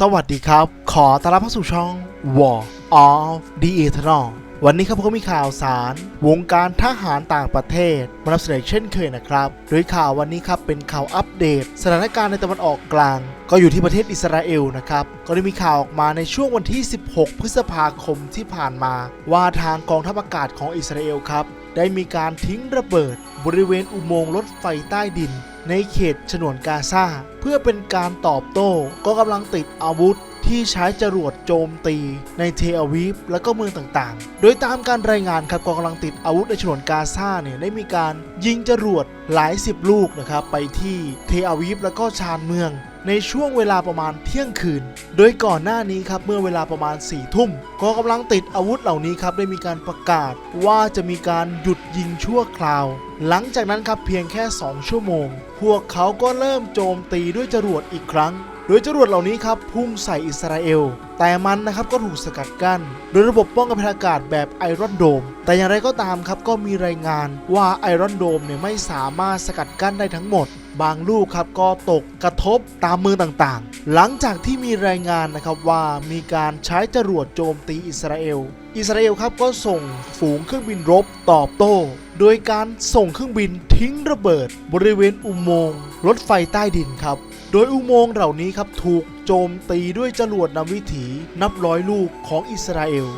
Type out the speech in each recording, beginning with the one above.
สวัสดีครับ ขอต้อนรับเข้าสู่ช่อง War of the Eternal วันนี้ครับผมก็มีข่าวสาร วงการทหารต่างประเทศมานำเสนอเช่นเคยนะครับโดยข่าววันนี้ครับเป็นข่าวอัปเดต สถานการณ์ในตะวันออกกลาง ก็อยู่ที่ประเทศอิสราเอลนะครับก็ได้มีข่าวออกมาในช่วงวันที่ 16 พฤษภาคมที่ผ่านมา ว่าทางกองทัพอากาศของอิสราเอลครับได้มีการทิ้งระเบิด บริเวณอุโมงค์รถไฟใต้ดิน ในเขตฉนวนกาซาเพื่อเป็นการตอบโต้ก็กำลังติดอาวุธ ที่ใช้จรวดโจมตีในเทอาวีฟและก็เมืองต่างๆ โดยตามการรายงานครับกองกำลังติดอาวุธในฉนวนกาซาเนี่ยได้มีการยิงจรวดหลายสิบลูกนะครับไปที่เทอาวีฟและก็ชานเมือง ในช่วงเวลาประมาณเที่ยงคืน โดยก่อนหน้านี้ครับเมื่อเวลาประมาณ4ี่ทุ่มกองกำลังติดอาวุธเหล่านี้ครับได้มีการประกาศว่าจะมีการหยุดยิงชั่วคราว หลังจากนั้นครับเพียงแค่ 2 ชั่วโมง พวกเขาก็เริ่มโจมตีด้วยจรวดอีกครั้งโดยจรวดเหล่านี้ครับพุ่งใส่อิสราเอล แต่มันนะครับก็ถูกสกัดกั้น โดยระบบป้องกันภัยอากาศแบบไอรอนโดม แต่อย่างไรก็ตามครับก็มีรายงานว่าไอรอนโดมเนี่ยไม่สามารถสกัดกั้นได้ทั้งหมด บางลูกครับก็ตกกระทบตามมือต่างๆ หลังจากที่มีรายงานนะครับว่ามีการใช้จรวดโจมตีอิสราเอล อิสราเอลครับก็ส่งฝูงเครื่องบินรบตอบโต้ โดยการส่งเครื่องบินทิ้งระเบิด บริเวณอุโมงค์รถไฟใต้ดินครับ โดยอุโมงค์เหล่านี้ครับถูกโจมตีด้วยจรวดนำวิถีนับร้อยลูกของอิสราเอล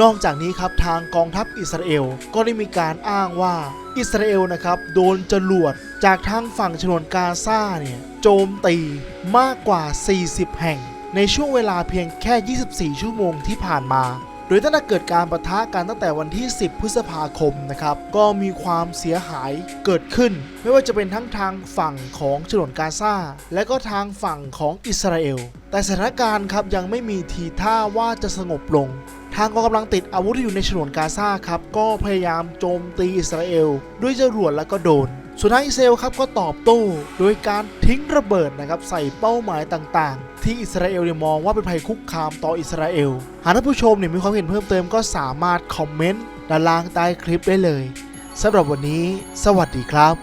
นอกจากนี้ครับทางกองทัพอิสราเอลก็ได้มีการอ้างว่าอิสราเอลนะครับโดนจรวดจากทางฝั่งฉนวนกาซาเนี่ยโจมตีมากกว่า 40 แห่ง ในช่วงเวลาเพียงแค่ 24 ชั่วโมงที่ผ่านมาโดยตั้งแต่เกิดการประทะกันตั้งแต่วันที่ 10 พฤษภาคมนะครับ ก็มีความเสียหายเกิดขึ้น ไม่ว่าจะเป็นทั้งทางฝั่งของฉนวนกาซาและก็ทางฝั่งของอิสราเอล แต่สถานการณ์ครับยังไม่มีทีท่าว่าจะสงบลง ทางกองกำลังติดอาวุธที่อยู่ในฉนวนกาซาครับก็พยายามโจมตีอิสราเอล ด้วยจรวดและก็โดนส่วนทางอิสราเอลครับก็ตอบโต้โดยการทิ้งระเบิดนะครับใส่เป้าหมายต่างๆ ที่อิสราเอลเนี่ยมองว่าเป็นภัยคุกคามต่ออิสราเอล หากท่านผู้ชมเนี่ยมีความเห็นเพิ่มเติมก็สามารถคอมเมนต์ด้านล่างใต้คลิปได้เลยสำหรับวันนี้ สวัสดีครับ